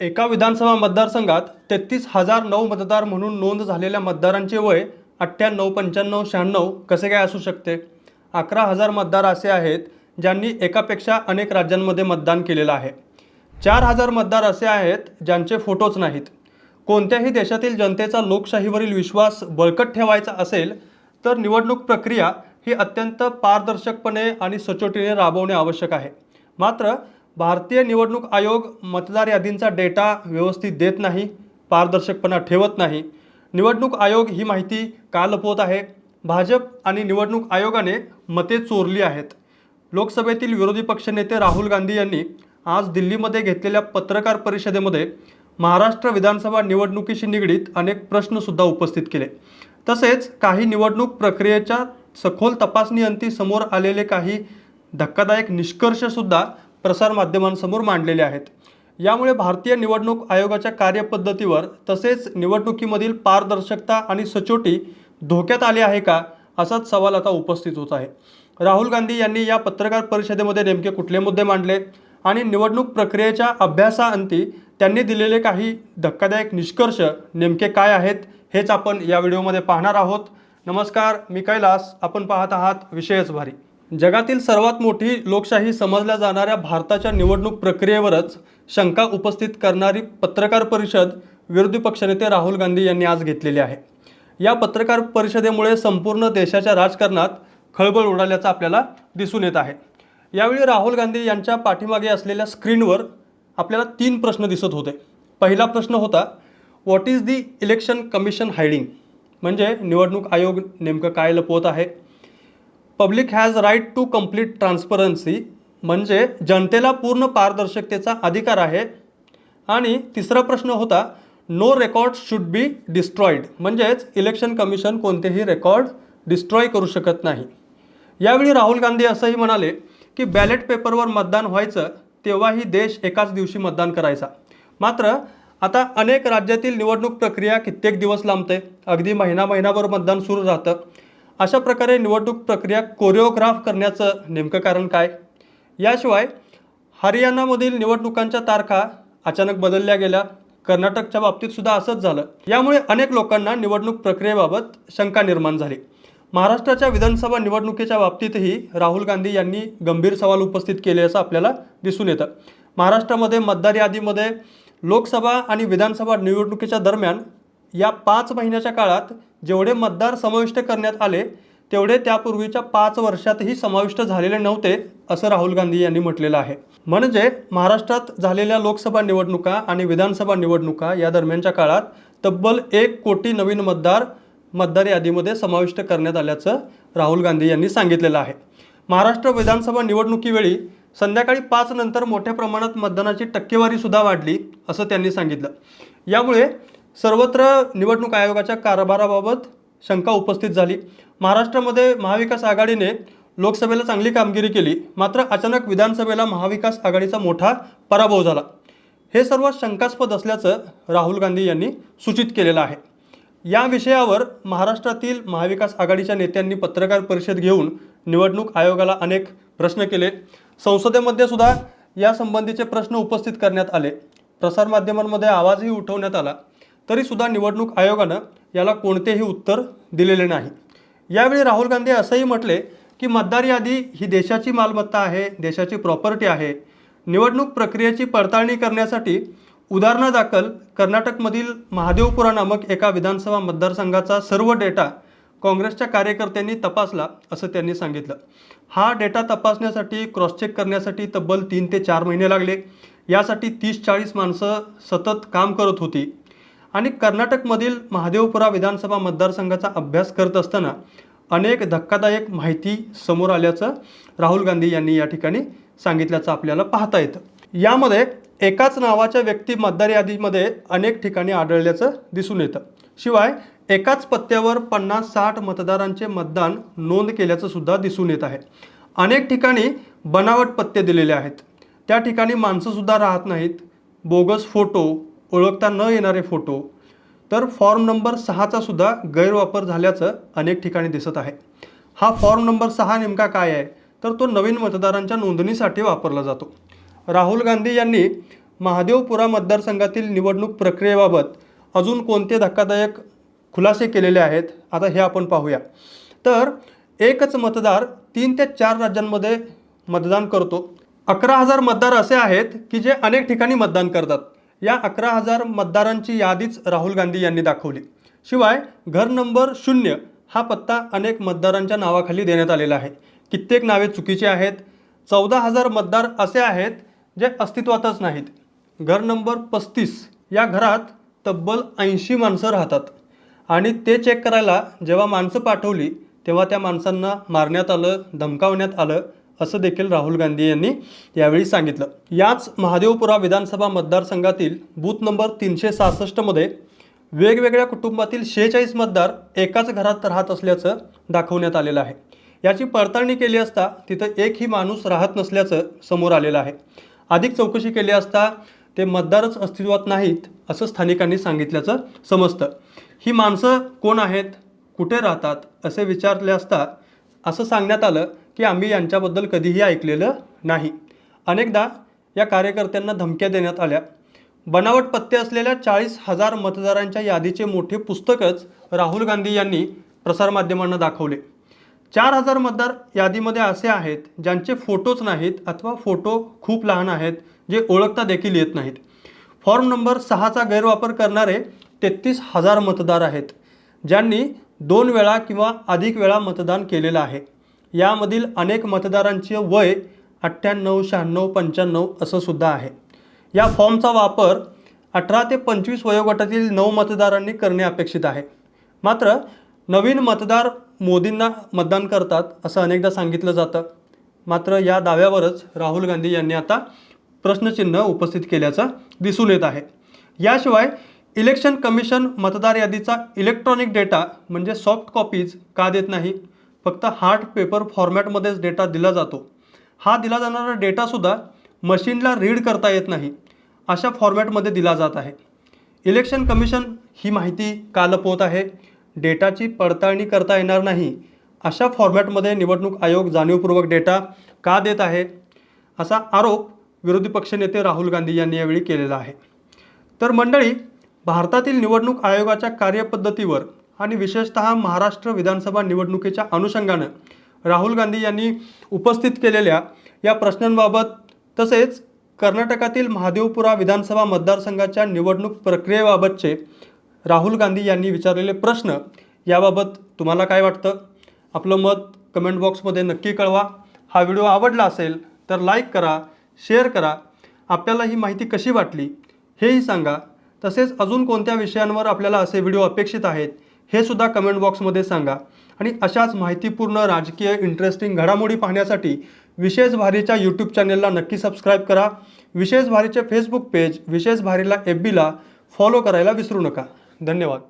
एका विधानसभा मतदारसंघात तेहतीस हजार नऊ मतदार म्हणून नोंद झालेल्या मतदारांचे वय अठ्ठ्याण्णव पंच्याण्णव शहाण्णव कसे काय असू शकते? अकरा हजार मतदार असे आहेत ज्यांनी एकापेक्षा अनेक राज्यांमध्ये मतदान केलेलं आहे. चार हजार मतदार असे आहेत ज्यांचे फोटोच नाहीत. कोणत्याही देशातील जनतेचा लोकशाहीवरील विश्वास बळकट ठेवायचा असेल तर निवडणूक प्रक्रिया ही अत्यंत पारदर्शकपणे आणि सचोटीने राबवणे आवश्यक आहे. मात्र भारतीय निवडणूक आयोग मतदार यादींचा डेटा व्यवस्थित देत नाही पारदर्शकपणा ठेवत नाही. निवडणूक आयोग ही माहिती का लपवत आहे? भाजप आणि निवडणूक आयोगाने मते चोरली आहेत. लोकसभेतील विरोधी पक्षनेते राहुल गांधी यांनी आज दिल्लीमध्ये घेतलेल्या पत्रकार परिषदेमध्ये महाराष्ट्र विधानसभा निवडणुकीशी निगडीत अनेक प्रश्नसुद्धा उपस्थित केले. तसेच काही निवडणूक प्रक्रियेच्या सखोल तपासणीअंती समोर आलेले काही धक्कादायक निष्कर्षसुद्धा प्रसारमाध्यमांसमोर मांडलेले आहेत. यामुळे भारतीय निवडणूक आयोगाच्या कार्यपद्धतीवर तसेच निवडणुकीमधील पारदर्शकता आणि सचोटी धोक्यात आली आहे का असाच सवाल आता उपस्थित होत आहे. राहुल गांधी यांनी या पत्रकार परिषदेमध्ये नेमके कुठले मुद्दे मांडले आणि निवडणूक प्रक्रियेच्या अभ्यासाअंती त्यांनी दिलेले काही धक्कादायक निष्कर्ष नेमके काय आहेत हेच आपण या व्हिडिओमध्ये पाहणार आहोत. नमस्कार मी कैलास. आपण पाहत आहात विषयच भारी. जगातील सर्वात मोठी लोकशाही समजल्या जाणाऱ्या भारताच्या निवडणूक प्रक्रियेवरच शंका उपस्थित करणारी पत्रकार परिषद विरोधी पक्षनेते राहुल गांधी यांनी आज घेतलेली आहे. या पत्रकार परिषदेमुळे संपूर्ण देशाच्या राजकारणात खळबळ उडाल्याचं आपल्याला दिसून येत आहे. यावेळी राहुल गांधी यांच्या पाठीमागे असलेल्या स्क्रीनवर आपल्याला तीन प्रश्न दिसत होते. पहिला प्रश्न होता what is the election commission hiding म्हणजे निवडणूक आयोग नेमकं काय लपवत आहे? Public has right to complete transparency म्हणजे जनतेला पूर्ण पारदर्शकतेचा अधिकार आहे. आणि तिसरा प्रश्न होता no record should be destroyed म्हणजेच इलेक्शन कमिशन कोणतेही रेकॉर्ड डिस्ट्रॉय करू शकत नाही. यावेळी राहुल गांधी असंही म्हणाले की बॅलेट पेपरवर मतदान व्हायचं तेव्हाही देश एकाच दिवशी मतदान करायचा. मात्र आता अनेक राज्यातील निवडणूक प्रक्रिया कित्येक दिवस लांबते. अगदी महिना महिनाभर मतदान सुरू राहतं. अशा प्रकारे निवडणूक प्रक्रिया कोरिओग्राफ करण्याचं नेमकं कारण काय? याशिवाय हरियाणामधील निवडणुकांच्या तारखा अचानक बदलल्या गेल्या. कर्नाटकच्या बाबतीत सुद्धा असंच झालं. यामुळे अनेक लोकांना निवडणूक प्रक्रियेबाबत शंका निर्माण झाली. महाराष्ट्राच्या विधानसभा निवडणुकीच्या बाबतीतही राहुल गांधी यांनी गंभीर सवाल उपस्थित केले असं आपल्याला दिसून येतं. महाराष्ट्रामध्ये मतदार यादीमध्ये लोकसभा आणि विधानसभा निवडणुकीच्या दरम्यान या पाच महिन्याच्या काळात जेवढे मतदार समाविष्ट करण्यात आले तेवढे त्यापूर्वीच्या पाच वर्षातही समाविष्ट झालेले नव्हते असं राहुल गांधी यांनी म्हटलेलं आहे. म्हणजे महाराष्ट्रात झालेल्या लोकसभा निवडणुका आणि विधानसभा निवडणुका या दरम्यानच्या काळात तब्बल एक कोटी नवीन मतदार मतदार यादीमध्ये समाविष्ट करण्यात आल्याचं राहुल गांधी यांनी सांगितलेलं आहे. महाराष्ट्र विधानसभा निवडणुकीवेळी संध्याकाळी पाच नंतर मोठ्या प्रमाणात मतदानाची टक्केवारी सुद्धा वाढली असं त्यांनी सांगितलं. यामुळे सर्वत्र निवडणूक आयोगाच्या कारभाराबाबत शंका उपस्थित झाली. महाराष्ट्रामध्ये महाविकास आघाडीने लोकसभेला चांगली कामगिरी केली मात्र अचानक विधानसभेला महाविकास आघाडीचा मोठा पराभव झाला. हे सर्व शंकास्पद असल्याचं राहुल गांधी यांनी सूचित केलेलं आहे. या विषयावर महाराष्ट्रातील महाविकास आघाडीच्या नेत्यांनी पत्रकार परिषद घेऊन निवडणूक आयोगाला अनेक प्रश्न केले. संसदेमध्ये सुद्धा यासंबंधीचे प्रश्न उपस्थित करण्यात आले. प्रसारमाध्यमांमध्ये आवाजही उठवण्यात आला. तरीसुद्धा निवडणूक आयोगानं याला कोणतेही उत्तर दिलेले नाही. यावेळी राहुल गांधी असंही म्हटले की मतदार यादी ही देशाची मालमत्ता आहे देशाची प्रॉपर्टी आहे. निवडणूक प्रक्रियेची पडताळणी करण्यासाठी उदाहरणादाखल कर्नाटकमधील महादेवपुरा नामक एका विधानसभा मतदारसंघाचा सर्व डेटा काँग्रेसच्या कार्यकर्त्यांनी तपासला असं त्यांनी सांगितलं. हा डेटा तपासण्यासाठी क्रॉस चेक करण्यासाठी तब्बल तीन ते चार महिने लागले. यासाठी तीस चाळीस माणसं सतत काम करत होती. आणि कर्नाटकमधील महादेवपुरा विधानसभा मतदारसंघाचा अभ्यास करत असताना अनेक धक्कादायक माहिती समोर आल्याचं राहुल गांधी यांनी या ठिकाणी सांगितल्याचं आपल्याला पाहता येतं. यामध्ये एकाच नावाच्या व्यक्ती मतदार यादीमध्ये अनेक ठिकाणी आढळल्याचं दिसून येतं. शिवाय एकाच पत्त्यावर पन्नास साठ मतदारांचे मतदान नोंद केल्याचं सुद्धा दिसून येत आहे. अनेक ठिकाणी बनावट पत्ते दिलेले आहेत. त्या ठिकाणी माणसंसुद्धा राहत नाहीत. बोगस फोटो ओळखता न येणारे फोटो तर फॉर्म नंबर सहाचा सुद्धा गैरवापर झाल्याचं अनेक ठिकाणी दिसत आहे. हा फॉर्म नंबर सहा नेमका काय आहे? तर तो नवीन मतदारांच्या नोंदणीसाठी वापरला जातो. राहुल गांधी यांनी महादेवपुरा मतदारसंघातील निवडणूक प्रक्रियेबाबत अजून कोणते धक्कादायक खुलासे केलेले आहेत? आता हे आपण पाहूया. तर एकच मतदार तीन ते चार राज्यांमध्ये मतदान करतो. अकरा हजार मतदार असे आहेत की जे अनेक ठिकाणी मतदान करतात. या अकरा हजार मतदारांची यादीच राहुल गांधी यांनी दाखवली. शिवाय घर नंबर शून्य हा पत्ता अनेक मतदारांच्या नावाखाली देण्यात आलेला आहे. कित्येक नावे चुकीची आहेत. चौदा हजार मतदार असे आहेत जे अस्तित्वातच नाहीत. घर नंबर पस्तीस या घरात तब्बल ऐंशी माणसं राहतात. आणि ते चेक करायला जेव्हा माणसं पाठवली तेव्हा त्या माणसांना मारण्यात आलं धमकावण्यात आलं असं देखील राहुल गांधी यांनी यावेळी सांगितलं. याच महादेवपुरा विधानसभा मतदारसंघातील बूथ नंबर तीनशे सहासष्टमध्ये वेगवेगळ्या कुटुंबातील शेहेचाळीस मतदार एकाच घरात राहत असल्याचं दाखवण्यात आलेलं आहे. याची पडताळणी केली असता तिथं एकही माणूस राहत नसल्याचं समोर आलेलं आहे. अधिक चौकशी केली असता ते मतदारच अस्तित्वात नाहीत असं स्थानिकांनी सांगितल्याचं समजतं. ही माणसं कोण आहेत? कुठे राहतात? असे विचारले असता असं सांगण्यात आलं की आम्ही यांच्याबद्दल कधीही ऐकलेलं नाही. अनेकदा या कार्यकर्त्यांना धमक्या देण्यात आल्या. बनावट पत्ते असलेल्या चाळीस हजार मतदारांच्या यादीचे मोठे पुस्तकच राहुल गांधी यांनी प्रसारमाध्यमांना दाखवले. चार हजार मतदार यादीमध्ये असे आहेत ज्यांचे फोटोच नाहीत अथवा फोटो खूप लहान आहेत जे ओळखता देखील येत नाहीत. फॉर्म नंबर सहाचा गैरवापर करणारे तेहतीस हजार मतदार आहेत ज्यांनी दोन वेळा किंवा अधिक वेळा मतदान केलेलं आहे. यामधील अनेक मतदारांचे वय अठ्ठ्याण्णव शहाण्णव पंच्याण्णव असं सुद्धा आहे. या फॉर्मचा वापर अठरा ते पंचवीस वयोगटातील नऊ मतदारांनी करणे अपेक्षित आहे. मात्र नवीन मतदार मोदींना मतदान करतात असं अनेकदा सांगितलं जातं. मात्र या दाव्यावरच राहुल गांधी यांनी आता प्रश्नचिन्ह उपस्थित केल्याचं दिसून येत आहे. याशिवाय इलेक्शन कमिशन मतदार यादीचा इलेक्ट्रॉनिक डेटा म्हणजे सॉफ्ट कॉपीज का देत नाही? फक्त हार्ड पेपर फॉर्मॅटमध्येच डेटा दिला जातो. हा दिला जाणारा डेटासुद्धा मशीनला रीड करता येत नाही. अशा फॉर्मॅटमध्ये दिला जात आहे. इलेक्शन कमिशन ही माहिती का लपवत आहे. डेटाची पडताळणी करता येणार नाही. अशा फॉर्मॅटमध्ये निवडणूक आयोग जाणीवपूर्वक डेटा का देत आहे? असा आरोप विरोधी पक्षनेते राहुल गांधी यांनी यावेळी केलेला आहे. तर मंडळी भारतातील निवडणूक आयोगाच्या कार्यपद्धतीवर आणि विशेषतः महाराष्ट्र विधानसभा निवडणुकीच्या अनुषंगानं. राहुल गांधी यांनी उपस्थित केलेल्या या प्रश्नांबाबत तसेच कर्नाटकातील महादेवपुरा विधानसभा मतदारसंघाच्या निवडणूक प्रक्रियेबाबतचे राहुल गांधी यांनी विचारलेले प्रश्न याबाबत तुम्हाला काय वाटतं? आपलं मत कमेंट बॉक्समध्ये नक्की कळवा. हा व्हिडिओ आवडला असेल तर लाईक करा शेअर करा. आपल्याला ही माहिती कशी वाटली हेही सांगा. तसेच अजून कोणत्या विषयांवर आपल्याला असे व्हिडिओ अपेक्षित आहेत हे सुद्धा कमेंट बॉक्समध्ये सांगा. आणि अशाच माहितीपूर्ण राजकीय इंटरेस्टिंग घडामोडी पाहण्यासाठी विशेष भारीच्या यूट्यूब चॅनेलला नक्की सबस्क्राईब करा. विशेष भारीचे फेसबुक पेज विशेष भारीला एफ बीला फॉलो करायला विसरू नका. धन्यवाद.